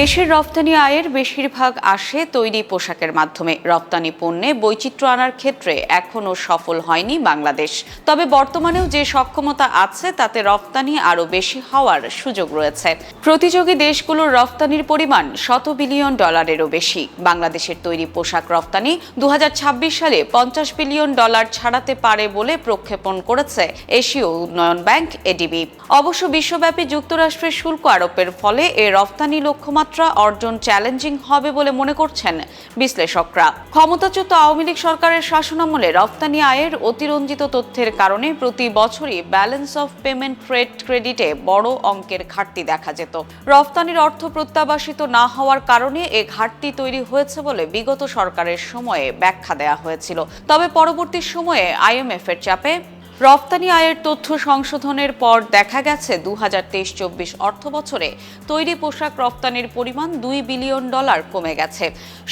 দেশের রপ্তানি আয়ের বেশিরভাগ আসে তৈরি পোশাকের মাধ্যমে। রপ্তানি পণ্যে বৈচিত্র্য আনার ক্ষেত্রে এখনও সফল হয়নি বাংলাদেশ। তবে বর্তমানেও যে সক্ষমতা আছে, তাতে রপ্তানি আরও বেশি হওয়ার সুযোগ রয়েছে। প্রতিযোগী দেশগুলোর রপ্তানির পরিমাণ শত বিলিয়ন ডলারেরও বেশি। বাংলাদেশের তৈরি পোশাক রপ্তানি দু হাজার ছাব্বিশ সালে পঞ্চাশ বিলিয়ন ডলার ছাড়াতে পারে বলে প্রক্ষেপণ করেছে এশীয় উন্নয়ন ব্যাংক এডিবি। অবশ্য বিশ্বব্যাপী যুক্তরাষ্ট্রের শুল্ক আরোপের ফলে এ রপ্তানি লক্ষ্যমাত্রা অর্জন চ্যালেঞ্জিং হবে বলে মনে করছেন বিশ্লেষকরা। ক্ষমতাচ্যুত আওয়ামী লীগ সরকারের শাসনামলে রপ্তানি আয়ের অতিরঞ্জিত তথ্যের কারণে প্রতি বছরই ব্যালেন্স অফ পেমেন্ট ট্রেড ক্রেডিটে বড় অঙ্কের ঘাটতি দেখা যেত। রপ্তানির অর্থ প্রত্যাবাসিত না হওয়ার কারণে এ ঘাটতি তৈরি হয়েছে বলে বিগত সরকারের সময়ে ব্যাখ্যা দেওয়া হয়েছিল। তবে পরবর্তী সময়ে আইএমএফ এর চাপে রপ্তানি আয়ের তথ্য সংশোধনের পর দেখা গেছে দু হাজার তেইশ চব্বিশ অর্থ বছরে তৈরি পোশাক রপ্তানির পরিমাণ দুই বিলিয়ন ডলার কমে গেছে।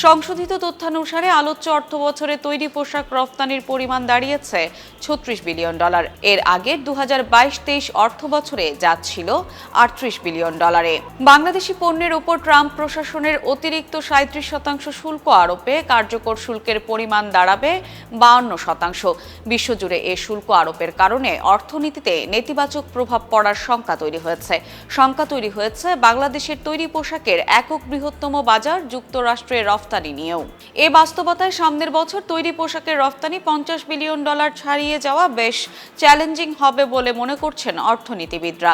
সংশোধিত তথ্যানুসারে আলোচ্য অর্থ বছরে তৈরি পোশাক রপ্তানির পরিমাণ দাঁড়িয়েছে ছত্রিশ বিলিয়ন ডলার। এর আগে দু হাজার বাইশ তেইশ অর্থ বছরে যা ছিল আটত্রিশ বিলিয়ন ডলারে। বাংলাদেশি পণ্যের উপর ট্রাম্প প্রশাসনের অতিরিক্ত সাঁত্রিশ শতাংশ শুল্ক আরোপে কার্যকর শুল্কের পরিমাণ দাঁড়াবে বাউন্ন শতাংশ। বিশ্বজুড়ে এ শুল্ক আরোপের কারণে অর্থনীতিতে নেতিবাচক প্রভাব পড়ার শঙ্কা তৈরি হয়েছে। শঙ্কা তৈরি হয়েছে বাংলাদেশের তৈরি পোশাকের একক বৃহত্তম বাজার যুক্তরাষ্ট্রের রফতানি নিয়েও। এ বাস্তবতায় সামনের বছর তৈরি পোশাকের রফতানি পঞ্চাশ বিলিয়ন ডলার ছাড়িয়ে যাওয়া বেশ চ্যালেঞ্জিং হবে বলে মনে করছেন অর্থনীতিবিদরা।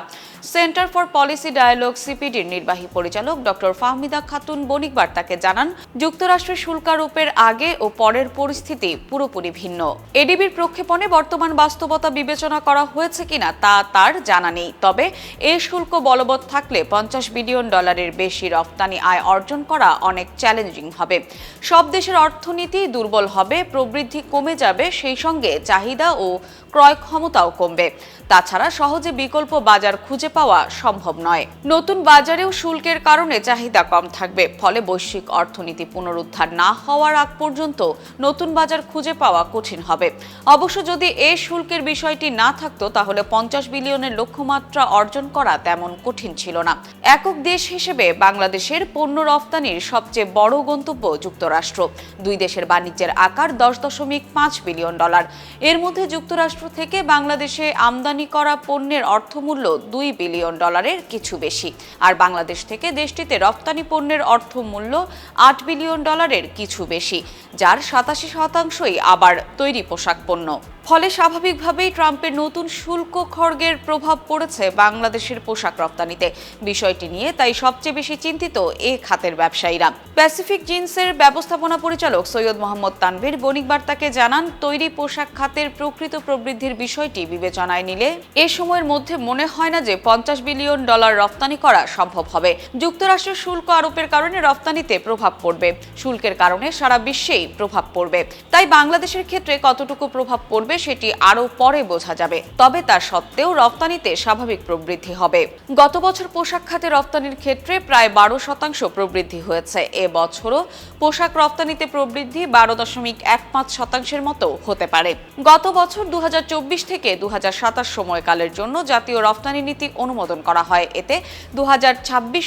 সেন্টার ফর পলিসি ডায়ালগ সিপিডির নির্বাহী পরিচালক ডক্টর ফাহমিদা খাতুন বণিক বার্তাকে জানান, যুক্তরাষ্ট্রের শুল্কারোপের আগে ও পরের পরিস্থিতি পুরোপুরি ভিন্ন। এডিবির প্রক্ষেপণে বর্তমান বাস্তবতা বিবেচনা করা হয়েছে কিনা তা তার জানা নেই। তবে এ শুল্ক বলবৎ থাকলে পঞ্চাশ বিলিয়ন ডলারের বেশি রপ্তানি আয় অর্জন করা অনেক চ্যালেঞ্জিং হবে। সব দেশের অর্থনীতি দুর্বল হবে, প্রবৃদ্ধি কমে যাবে, সেই সঙ্গে চাহিদা ও ক্রয় ক্ষমতাও কমবে। তাছাড়া সহজে বিকল্প বাজার খুঁজে পাওয়া সম্ভব নয়। নতুন বাজারেও শুল্কের কারণে চাহিদা কম থাকবে, ফলে বৈশ্বিক অর্থনীতি পুনরুদ্ধার না হওয়ার আগ পর্যন্ত নতুন বাজার খুঁজে পাওয়া কঠিন হবে। অবশ্য যদি এ শুল্কের বিষয়টি না থাকতো, তাহলে পঞ্চাশ বিলিয়নের লক্ষ্যমাত্রা অর্জন করা তেমন কঠিন ছিল না। একক দেশ হিসেবে বাংলাদেশের পণ্য রপ্তানির সবচেয়ে বড় গন্তব্য যুক্তরাষ্ট্র। দুই দেশের বাণিজ্যের আকার দশ দশমিক পাঁচ বিলিয়ন ডলার। এর মধ্যে যুক্তরাষ্ট্র থেকে বাংলাদেশে আমদানি করা পণ্যের অর্থমূল্য দুই বিলিয়ন ডলারের কিছু বেশি। আর বাংলাদেশ থেকে দেশটিতে রপ্তানি পণ্যের অর্থমূল্য আট বিলিয়ন ডলারের কিছু বেশি, যার সাতাশি শতাংশই আবার তৈরি পোশাক পণ্য। ফলে স্বাভাবিকভাবেই ট্রাম্পের নতুন শুল্ক খড়গের প্রভাব পড়েছে বাংলাদেশের পোশাক রপ্তানিতে। বিষয়টি নিয়ে তাই সবচেয়ে বেশি চিন্তিত এ খাতের ব্যবসায়ীরা। প্যাসিফিক জিন্সের ব্যবস্থাপনা পরিচালক সৈয়দ মোহাম্মদ তানভীর বণিক বার্তাকে জানান, তৈরি পোশাক খাতের প্রকৃত প্রবৃদ্ধির বিষয়টি বিবেচনায় নিলে এ সময়ের মধ্যে মনে হয় না যে পঞ্চাশ বিলিয়ন ডলার রপ্তানি করা সম্ভব হবে। যুক্তরাষ্ট্রের শুল্ক আরোপের কারণে রপ্তানিতে প্রভাব পড়বে। শুল্কের কারণে সারা বিশ্বেই প্রভাব পড়বে। তাই বাংলাদেশের ক্ষেত্রে কতটুকু প্রভাব পড়বে সেটি আরও পরে বোঝা যাবে। তবে তা সত্ত্বেও রপ্তানিতে স্বাভাবিক প্রবৃদ্ধি হবে। গত বছর পোশাক খাতে রপ্তানির ক্ষেত্রে প্রায় বারো শতাংশ প্রবৃদ্ধি হয়েছে। এ বছরও পোশাক রপ্তানিতে প্রবৃদ্ধি বারো দশমিক এক পাঁচ শতাংশের মতো হতে পারে। গত বছর দু থেকে দু সময়কালের জন্য জাতীয় রপ্তানি নীতি অনুমোদন করা হয়। এতে দু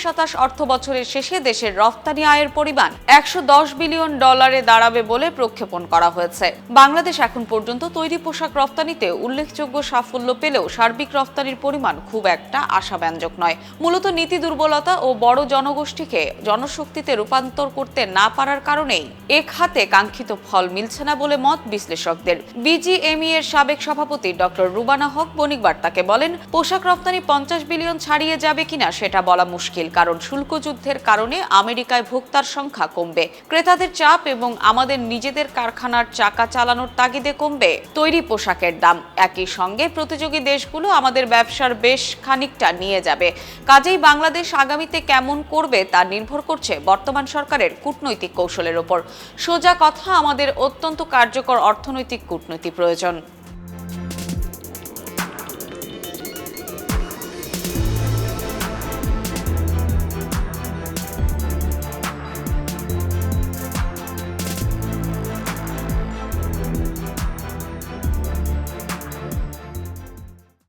সাতাশ অর্থ বছরের শেষে দেশের রপ্তানি আয়ের পরিমাণ একশো দশ বিলিয়ন ডলারে দাঁড়াবে বলে প্রক্ষেপণ করা হয়েছে। বাংলাদেশ এখন পর্যন্ত তৈরি পোশাক রপ্তানিতে উল্লেখযোগ্য সাফল্য পেলেও সার্বিক রপ্তানির পরিমাণ খুব একটা আশাব্যঞ্জক নয়। মূলত নীতি দুর্বলতা ও বড় জনগোষ্ঠীকে জনশক্তিতে রূপান্তর করতে না পারার কারণেই এ খাতে কাঙ্ক্ষিত ফল মিলছে না বলে মত বিশ্লেষকদের। বিজিএমই এর সাবেক সভাপতি ডক্টর রুবানা হক বণিক বার্তাকে বলেন, পোশাক রপ্তানি পঞ্চাশ বিলিয়ন ছাড়িয়ে যাবে কিনা সেটা বলা মুশকিল, কারণ শুল্ক যুদ্ধের কারণে আমেরিকায় ভোক্তার সংখ্যা কমবে। ক্রেতাদের চাপ এবং আমাদের নিজেদের কারখানার চাকা চালানোর তাগিদে কমবে। তৈরি পোশাকের দাম একই সঙ্গে প্রতিযোগী দেশগুলো আমাদের ব্যবসার বেশ খানিকটা নিয়ে যাবে। কাজেই বাংলাদেশ আগামীতে কেমন করবে তা নির্ভর করছে বর্তমান সরকারের কূটনৈতিক কৌশলের ওপর। সোজা কথা, আমাদের অত্যন্ত কার্যকর অর্থনৈতিক কূটনীতি প্রয়োজন।